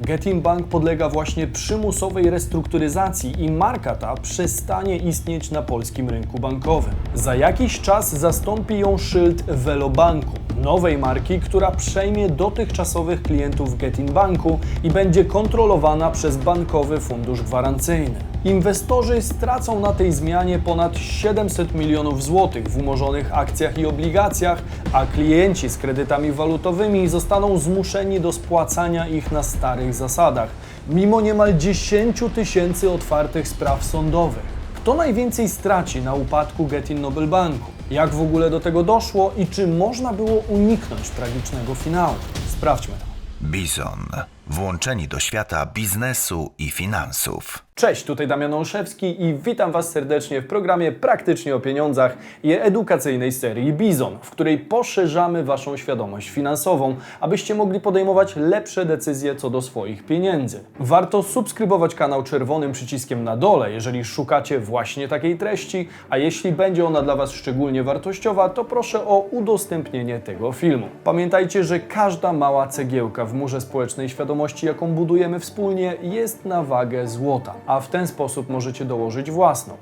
Getin Bank podlega właśnie przymusowej restrukturyzacji i marka ta przestanie istnieć na polskim rynku bankowym. Za jakiś czas zastąpi ją szyld Velobanku, nowej marki, która przejmie dotychczasowych klientów Getin Banku i będzie kontrolowana przez Bankowy Fundusz Gwarancyjny. Inwestorzy stracą na tej zmianie ponad 700 milionów złotych w umorzonych akcjach i obligacjach, a klienci z kredytami walutowymi zostaną zmuszeni do spłacania ich na starych zasadach, mimo niemal 10 tysięcy otwartych spraw sądowych. Kto najwięcej straci na upadku Getin Nobel Banku? Jak w ogóle do tego doszło i czy można było uniknąć tragicznego finału? Sprawdźmy to. Bizon. Włączeni do świata biznesu i finansów. Cześć, tutaj Damian Olszewski i witam Was serdecznie w programie Praktycznie o Pieniądzach i edukacyjnej serii Bizon, w której poszerzamy Waszą świadomość finansową, abyście mogli podejmować lepsze decyzje co do swoich pieniędzy. Warto subskrybować kanał czerwonym przyciskiem na dole, jeżeli szukacie właśnie takiej treści, a jeśli będzie ona dla Was szczególnie wartościowa, to proszę o udostępnienie tego filmu. Pamiętajcie, że każda mała cegiełka w murze społecznej świadomości, jaką budujemy wspólnie, jest na wagę złota, a w ten sposób możecie dołożyć własną.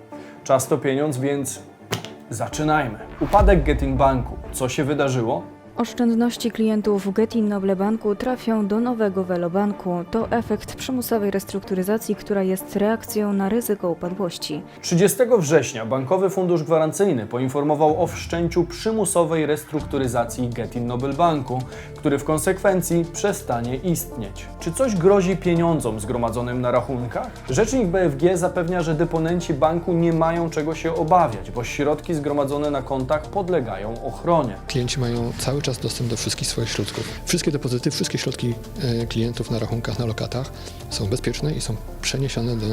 Czas to pieniądz, więc zaczynajmy. Upadek Getin Banku. Co się wydarzyło? Oszczędności klientów Getin Noble Banku trafią do nowego Velobanku. To efekt przymusowej restrukturyzacji, która jest reakcją na ryzyko upadłości. 30 września Bankowy Fundusz Gwarancyjny poinformował o wszczęciu przymusowej restrukturyzacji Getin Nobel Banku, który w konsekwencji przestanie istnieć. Czy coś grozi pieniądzom zgromadzonym na rachunkach? Rzecznik BFG zapewnia, że deponenci banku nie mają czego się obawiać, bo środki zgromadzone na kontach podlegają ochronie. Klienci mają cały czas dostęp do wszystkich swoich środków. Wszystkie depozyty, wszystkie środki e, klientów na rachunkach, na lokatach są bezpieczne i są przeniesione do e,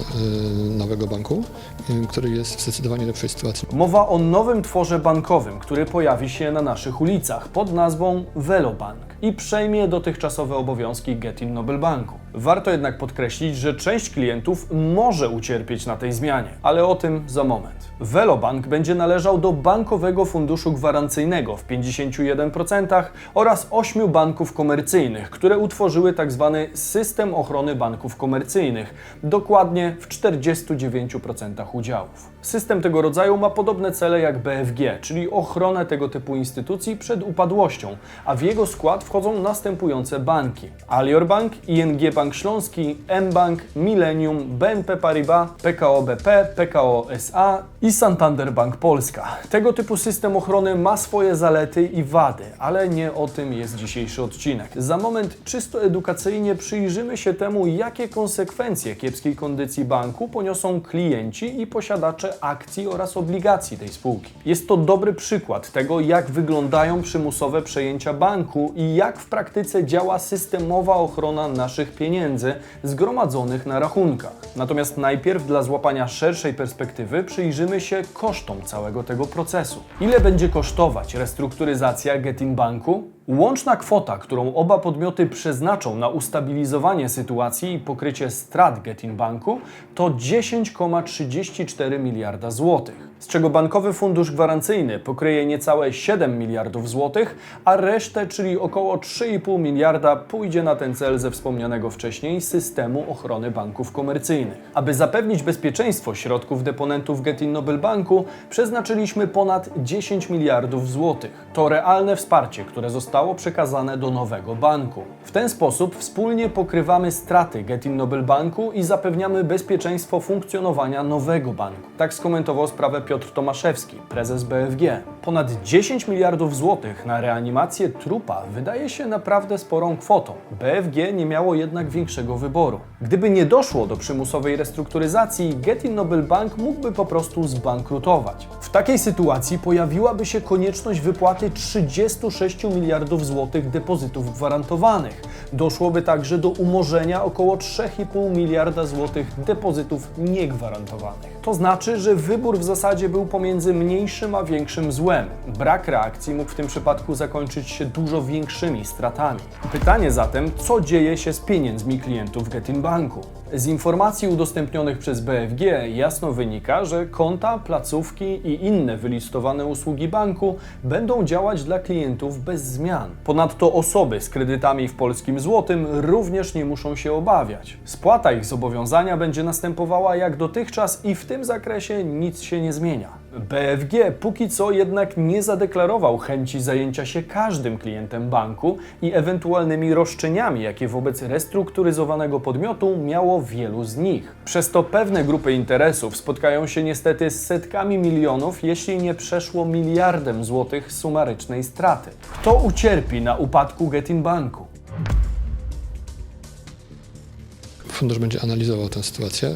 nowego banku, e, który jest w zdecydowanie lepszej sytuacji. Mowa o nowym tworze bankowym, który pojawi się na naszych ulicach pod nazwą Velobank i przejmie dotychczasowe obowiązki Getin Nobel Banku. Warto jednak podkreślić, że część klientów może ucierpieć na tej zmianie, ale o tym za moment. Velobank będzie należał do Bankowego Funduszu Gwarancyjnego w 51% oraz 8 banków komercyjnych, które utworzyły tzw. system ochrony banków komercyjnych, dokładnie w 49% udziałów. System tego rodzaju ma podobne cele jak BFG, czyli ochronę tego typu instytucji przed upadłością, a w jego skład wchodzą następujące banki: Alior Bank, ING Bank Śląski, mBank, Millennium, BNP Paribas, PKO BP, PKO SA i Santander Bank Polska. Tego typu system ochrony ma swoje zalety i wady, ale nie o tym jest dzisiejszy odcinek. Za moment czysto edukacyjnie przyjrzymy się temu, jakie konsekwencje kiepskiej kondycji banku poniosą klienci i posiadacze akcji oraz obligacji tej spółki. Jest to dobry przykład tego, jak wyglądają przymusowe przejęcia banku i jak w praktyce działa systemowa ochrona naszych pieniędzy zgromadzonych na rachunkach. Natomiast najpierw dla złapania szerszej perspektywy przyjrzymy się kosztom całego tego procesu. Ile będzie kosztować restrukturyzacja Getin Banku? Łączna kwota, którą oba podmioty przeznaczą na ustabilizowanie sytuacji i pokrycie strat Getin Banku, to 10,34 miliarda złotych, z czego Bankowy Fundusz Gwarancyjny pokryje niecałe 7 miliardów złotych, a resztę, czyli około 3,5 miliarda, pójdzie na ten cel ze wspomnianego wcześniej systemu ochrony banków komercyjnych. Aby zapewnić bezpieczeństwo środków deponentów Getin Nobel Banku, przeznaczyliśmy ponad 10 miliardów złotych. To realne wsparcie, które zostało przekazane do nowego banku. W ten sposób wspólnie pokrywamy straty Getin Nobel Banku i zapewniamy bezpieczeństwo funkcjonowania nowego banku. Tak skomentował sprawę Piotr Tomaszewski, prezes BFG. Ponad 10 miliardów złotych na reanimację trupa wydaje się naprawdę sporą kwotą. BFG nie miało jednak większego wyboru. Gdyby nie doszło do przymusowej restrukturyzacji, Getin Nobel Bank mógłby po prostu zbankrutować. W takiej sytuacji pojawiłaby się konieczność wypłaty 36 miliardów złotych depozytów gwarantowanych. Doszłoby także do umorzenia około 3,5 miliarda złotych depozytów niegwarantowanych. To znaczy, że wybór w zasadzie był pomiędzy mniejszym a większym złem. Brak reakcji mógł w tym przypadku zakończyć się dużo większymi stratami. Pytanie zatem, co dzieje się z pieniędzmi klientów Getin Banku? Z informacji udostępnionych przez BFG jasno wynika, że konta, placówki i inne wylistowane usługi banku będą działać dla klientów bez zmian. Ponadto osoby z kredytami w polskim złotym również nie muszą się obawiać. Spłata ich zobowiązania będzie następowała jak dotychczas i w tym zakresie nic się nie zmienia. BFG póki co jednak nie zadeklarował chęci zajęcia się każdym klientem banku i ewentualnymi roszczeniami, jakie wobec restrukturyzowanego podmiotu miało wielu z nich. Przez to pewne grupy interesów spotkają się niestety z setkami milionów, jeśli nie przeszło miliardem złotych sumarycznej straty. Kto ucierpi na upadku Getin Banku? Fundusz będzie analizował tę sytuację y,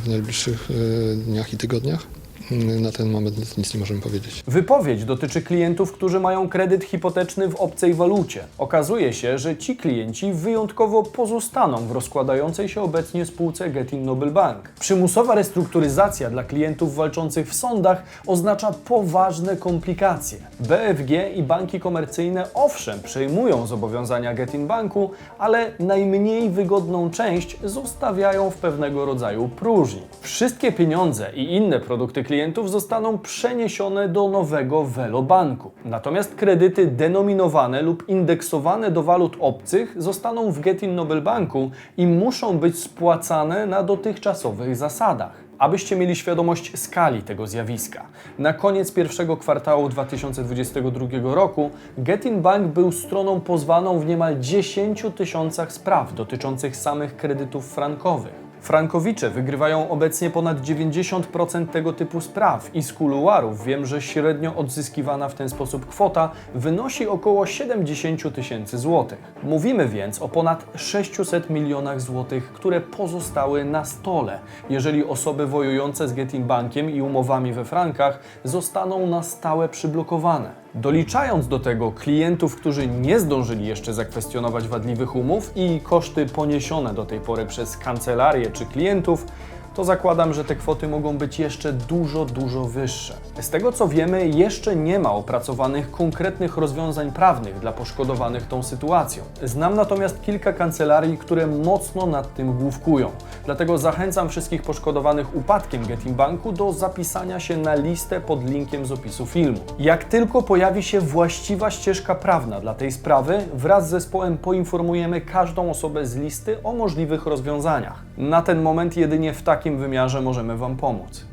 w najbliższych y, dniach i tygodniach. Y, Na ten moment nic nie możemy powiedzieć. Wypowiedź dotyczy klientów, którzy mają kredyt hipoteczny w obcej walucie. Okazuje się, że ci klienci wyjątkowo pozostaną w rozkładającej się obecnie spółce Getin Noble Bank. Przymusowa restrukturyzacja dla klientów walczących w sądach oznacza poważne komplikacje. BFG i banki komercyjne owszem przejmują zobowiązania Getin Banku, ale najmniej wygodną część zostawiają w pewnego rodzaju próżni. Wszystkie pieniądze i inne produkty klientów zostaną przeniesione do nowego Velo Banku. Natomiast kredyty denominowane lub indeksowane do walut obcych zostaną w Getin Noble Banku i muszą być spłacane na dotychczasowych zasadach. Abyście mieli świadomość skali tego zjawiska. Na koniec pierwszego kwartału 2022 roku Getin Bank był stroną pozwaną w niemal 10 tysiącach spraw dotyczących samych kredytów frankowych. Frankowicze wygrywają obecnie ponad 90% tego typu spraw i z kuluarów wiem, że średnio odzyskiwana w ten sposób kwota wynosi około 70 tysięcy złotych. Mówimy więc o ponad 600 milionach złotych, które pozostały na stole, jeżeli osoby wojujące z Getin Bankiem i umowami we frankach zostaną na stałe przyblokowane. Doliczając do tego klientów, którzy nie zdążyli jeszcze zakwestionować wadliwych umów i koszty poniesione do tej pory przez kancelarię czy klientów, to zakładam, że te kwoty mogą być jeszcze dużo, dużo wyższe. Z tego co wiemy, jeszcze nie ma opracowanych konkretnych rozwiązań prawnych dla poszkodowanych tą sytuacją. Znam natomiast kilka kancelarii, które mocno nad tym główkują. Dlatego zachęcam wszystkich poszkodowanych upadkiem Getin Banku do zapisania się na listę pod linkiem z opisu filmu. Jak tylko pojawi się właściwa ścieżka prawna dla tej sprawy, wraz z zespołem poinformujemy każdą osobę z listy o możliwych rozwiązaniach. Na ten moment jedynie w takim wymiarze możemy Wam pomóc.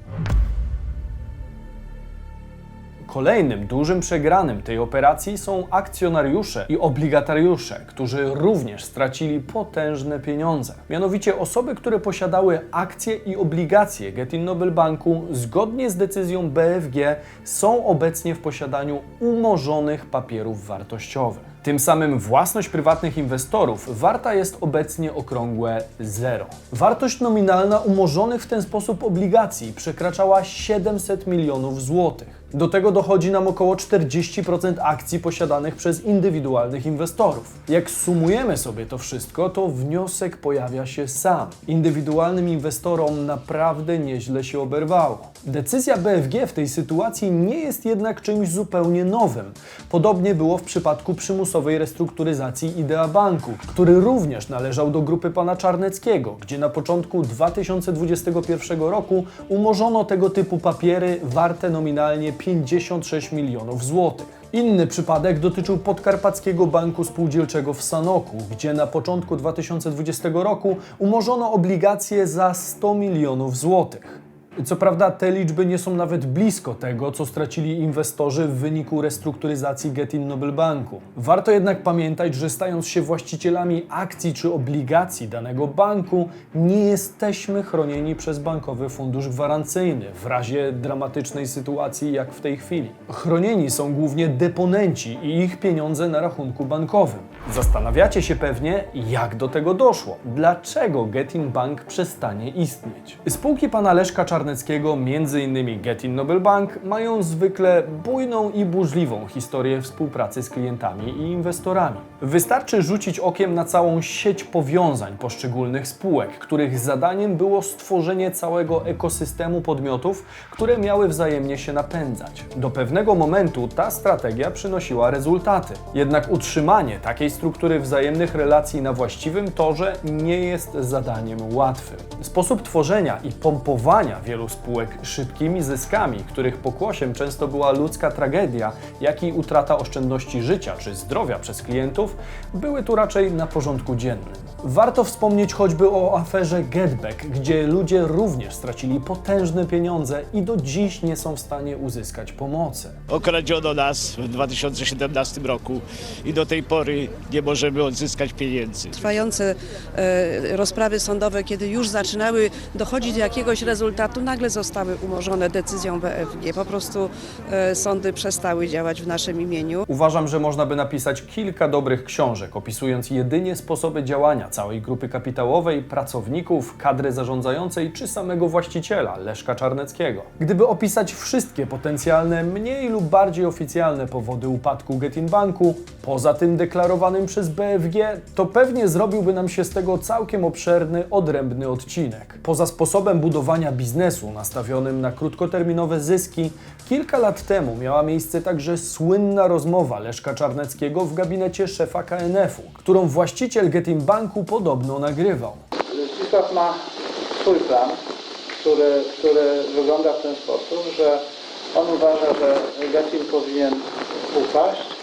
Kolejnym dużym przegranym tej operacji są akcjonariusze i obligatariusze, którzy również stracili potężne pieniądze. Mianowicie osoby, które posiadały akcje i obligacje Getin Noble Banku zgodnie z decyzją BFG są obecnie w posiadaniu umorzonych papierów wartościowych. Tym samym własność prywatnych inwestorów warta jest obecnie okrągłe zero. Wartość nominalna umorzonych w ten sposób obligacji przekraczała 700 milionów złotych. Do tego dochodzi nam około 40% akcji posiadanych przez indywidualnych inwestorów. Jak sumujemy sobie to wszystko, to wniosek pojawia się sam. Indywidualnym inwestorom naprawdę nieźle się oberwało. Decyzja BFG w tej sytuacji nie jest jednak czymś zupełnie nowym. Podobnie było w przypadku przymusowej restrukturyzacji Idea Banku, który również należał do grupy pana Czarneckiego, gdzie na początku 2021 roku umorzono tego typu papiery warte nominalnie 56 milionów złotych. Inny przypadek dotyczył Podkarpackiego Banku Spółdzielczego w Sanoku, gdzie na początku 2020 roku umorzono obligacje za 100 milionów złotych. Co prawda te liczby nie są nawet blisko tego, co stracili inwestorzy w wyniku restrukturyzacji Getin Noble Banku. Warto jednak pamiętać, że stając się właścicielami akcji czy obligacji danego banku, nie jesteśmy chronieni przez bankowy fundusz gwarancyjny w razie dramatycznej sytuacji jak w tej chwili. Chronieni są głównie deponenci i ich pieniądze na rachunku bankowym. Zastanawiacie się pewnie, jak do tego doszło? Dlaczego Getin Bank przestanie istnieć? Spółki pana Leszka Czarnego Czarneckiego, m.in. Getin Nobel Bank, mają zwykle bujną i burzliwą historię współpracy z klientami i inwestorami. Wystarczy rzucić okiem na całą sieć powiązań poszczególnych spółek, których zadaniem było stworzenie całego ekosystemu podmiotów, które miały wzajemnie się napędzać. Do pewnego momentu ta strategia przynosiła rezultaty. Jednak utrzymanie takiej struktury wzajemnych relacji na właściwym torze nie jest zadaniem łatwym. Sposób tworzenia i pompowania wielu spółek szybkimi zyskami, których pokłosiem często była ludzka tragedia, jak i utrata oszczędności życia czy zdrowia przez klientów, były tu raczej na porządku dziennym. Warto wspomnieć choćby o aferze Getback, gdzie ludzie również stracili potężne pieniądze i do dziś nie są w stanie uzyskać pomocy. Okradziono nas w 2017 roku i do tej pory nie możemy odzyskać pieniędzy. Trwające e, rozprawy sądowe, kiedy już zaczynały dochodzić do jakiegoś rezultatu, nagle zostały umorzone decyzją BFG. Po prostu e, sądy przestały działać w naszym imieniu. Uważam, że można by napisać kilka dobrych książek, opisując jedynie sposoby działania całej grupy kapitałowej, pracowników, kadry zarządzającej czy samego właściciela, Leszka Czarneckiego. Gdyby opisać wszystkie potencjalne, mniej lub bardziej oficjalne powody upadku Getin Banku, poza tym deklarowanym przez BFG, to pewnie zrobiłby nam się z tego całkiem obszerny, odrębny odcinek. Poza sposobem budowania biznesu nastawionym na krótkoterminowe zyski, kilka lat temu miała miejsce także słynna rozmowa Leszka Czarneckiego w gabinecie szefa KNF-u, którą właściciel Getin Banku podobno nagrywał. Zdzisław ma swój plan, który, który wygląda w ten sposób, że on uważa, że Getin powinien upaść,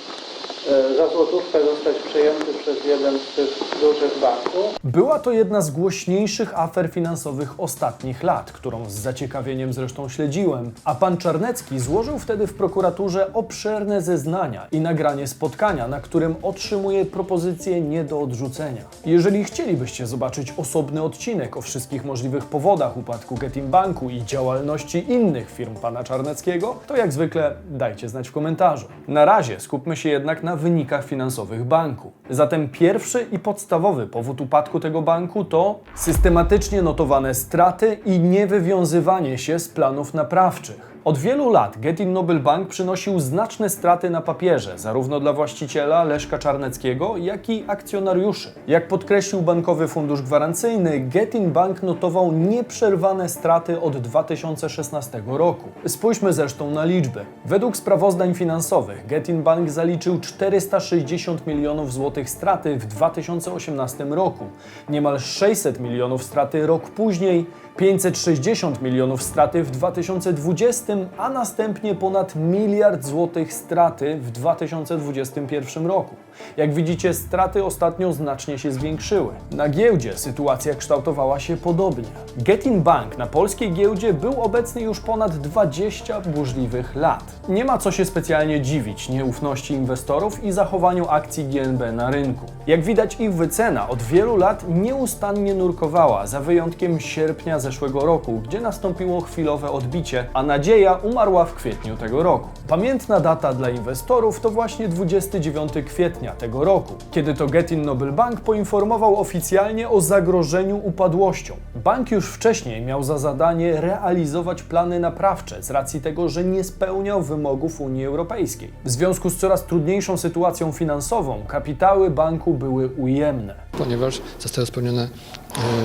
za złotówkę zostać przejęty przez jeden z tych dużych banków. Była to jedna z głośniejszych afer finansowych ostatnich lat, którą z zaciekawieniem zresztą śledziłem, a pan Czarnecki złożył wtedy w prokuraturze obszerne zeznania i nagranie spotkania, na którym otrzymuje propozycję nie do odrzucenia. Jeżeli chcielibyście zobaczyć osobny odcinek o wszystkich możliwych powodach upadku Getin Banku i działalności innych firm pana Czarneckiego, to jak zwykle dajcie znać w komentarzu. Na razie skupmy się jednak na wynikach finansowych banku. Zatem pierwszy i podstawowy powód upadku tego banku to systematycznie notowane straty i niewywiązywanie się z planów naprawczych. Od wielu lat Getin Nobel Bank przynosił znaczne straty na papierze, zarówno dla właściciela Leszka Czarneckiego, jak i akcjonariuszy. Jak podkreślił Bankowy Fundusz Gwarancyjny, Getin Bank notował nieprzerwane straty od 2016 roku. Spójrzmy zresztą na liczby. Według sprawozdań finansowych Getin Bank zaliczył 460 milionów złotych straty w 2018 roku, niemal 600 milionów straty rok później, 560 milionów straty w 2020, a następnie ponad miliard złotych straty w 2021 roku. Jak widzicie, straty ostatnio znacznie się zwiększyły. Na giełdzie sytuacja kształtowała się podobnie. Getin Bank na polskiej giełdzie był obecny już ponad 20 burzliwych lat. Nie ma co się specjalnie dziwić nieufności inwestorów i zachowaniu akcji GNB na rynku. Jak widać, ich wycena od wielu lat nieustannie nurkowała, za wyjątkiem sierpnia zeszłego roku, gdzie nastąpiło chwilowe odbicie, a nadzieja umarła w kwietniu tego roku. Pamiętna data dla inwestorów to właśnie 29 kwietnia tego roku, kiedy to Getin Nobel Bank poinformował oficjalnie o zagrożeniu upadłością. Bank już wcześniej miał za zadanie realizować plany naprawcze z racji tego, że nie spełniał wymogów Unii Europejskiej. W związku z coraz trudniejszą sytuacją finansową, kapitały banku były ujemne. ponieważ zostały spełnione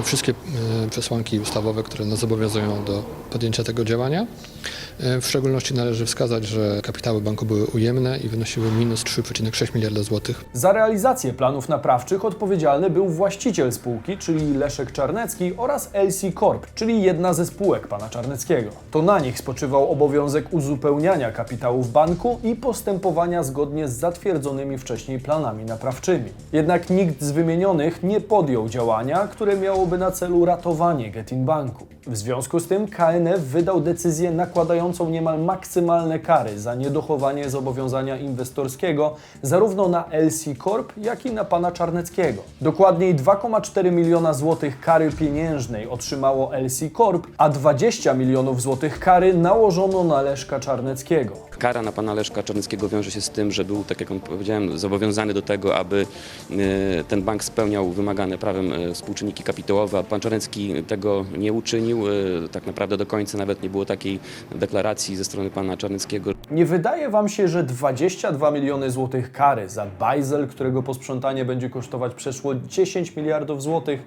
wszystkie e, przesłanki ustawowe, które nas zobowiązują do podjęcia tego działania. E, w szczególności należy wskazać, że kapitały banku były ujemne i wynosiły minus 3,6 miliarda złotych. Za realizację planów naprawczych odpowiedzialny był właściciel spółki, czyli Leszek Czarnecki oraz LC Corp, czyli jedna ze spółek pana Czarneckiego. To na nich spoczywał obowiązek uzupełniania kapitałów banku i postępowania zgodnie z zatwierdzonymi wcześniej planami naprawczymi. Jednak nikt z wymienionych nie podjął działania, które miałoby na celu ratowanie Getin Banku. W związku z tym KNF wydał decyzję nakładającą niemal maksymalne kary za niedochowanie zobowiązania inwestorskiego zarówno na LC Corp, jak i na pana Czarneckiego. Dokładniej 2,4 miliona złotych kary pieniężnej otrzymało LC Corp, a 20 milionów złotych kary nałożono na Leszka Czarneckiego. Kara na pana Leszka Czarneckiego wiąże się z tym, że był, tak jak powiedziałem, zobowiązany do tego, aby e, ten bank spełniał wymagane prawem e, współczynniki kapitałowe, a pan Czarnecki tego nie uczynił. E, Tak naprawdę do końca nawet nie było takiej deklaracji ze strony pana Czarneckiego, Nie wydaje Wam się, że 22 miliony złotych kary za bajzel, którego posprzątanie będzie kosztować przeszło 10 miliardów złotych,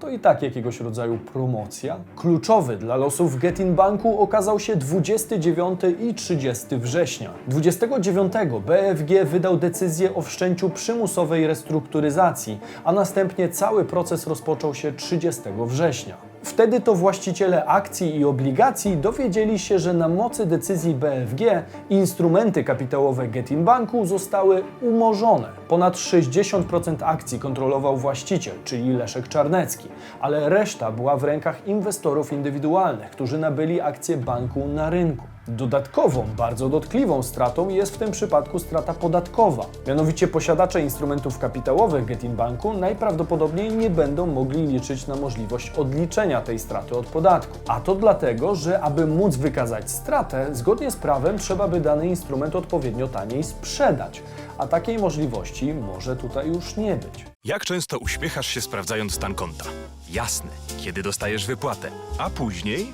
to i tak jakiegoś rodzaju promocja? Kluczowy dla losów Getin Banku okazał się 29 i 30 września. 29 BFG wydał decyzję o wszczęciu przymusowej restrukturyzacji, a następnie cały proces rozpoczął się 30 września. Wtedy to właściciele akcji i obligacji dowiedzieli się, że na mocy decyzji BFG instrumenty kapitałowe Getin Banku zostały umorzone. Ponad 60% akcji kontrolował właściciel, czyli Leszek Czarnecki, ale reszta była w rękach inwestorów indywidualnych, którzy nabyli akcje banku na rynku. Dodatkową, bardzo dotkliwą stratą jest w tym przypadku strata podatkowa. Mianowicie posiadacze instrumentów kapitałowych Getin Banku najprawdopodobniej nie będą mogli liczyć na możliwość odliczenia tej straty od podatku. A to dlatego, że aby móc wykazać stratę, zgodnie z prawem trzeba by dany instrument odpowiednio taniej sprzedać. A takiej możliwości może tutaj już nie być. Jak często uśmiechasz się sprawdzając stan konta? Jasne, kiedy dostajesz wypłatę, a później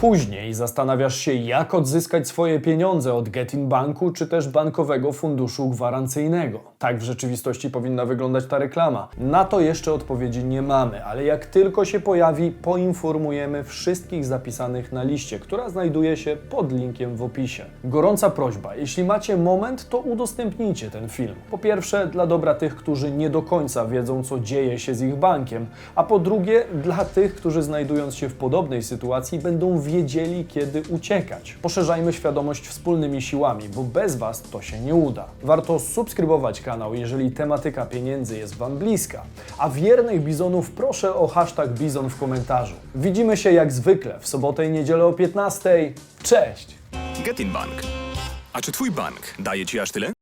Później zastanawiasz się, jak odzyskać swoje pieniądze od Getin Banku czy też Bankowego Funduszu Gwarancyjnego. Tak w rzeczywistości powinna wyglądać ta reklama. Na to jeszcze odpowiedzi nie mamy, ale jak tylko się pojawi, poinformujemy wszystkich zapisanych na liście, która znajduje się pod linkiem w opisie. Gorąca prośba, jeśli macie moment, to udostępnijcie ten film. Po pierwsze, dla dobra tych, którzy nie do końca wiedzą, co dzieje się z ich bankiem, a po drugie, dla tych, którzy znajdując się w podobnej sytuacji, wiedzieli, kiedy uciekać. Poszerzajmy świadomość wspólnymi siłami, bo bez Was to się nie uda. Warto subskrybować kanał, jeżeli tematyka pieniędzy jest Wam bliska. A wiernych bizonów proszę o hashtag bizon w komentarzu. Widzimy się jak zwykle w sobotę i niedzielę o 15. Cześć! Getin Bank. A czy twój bank daje ci aż tyle?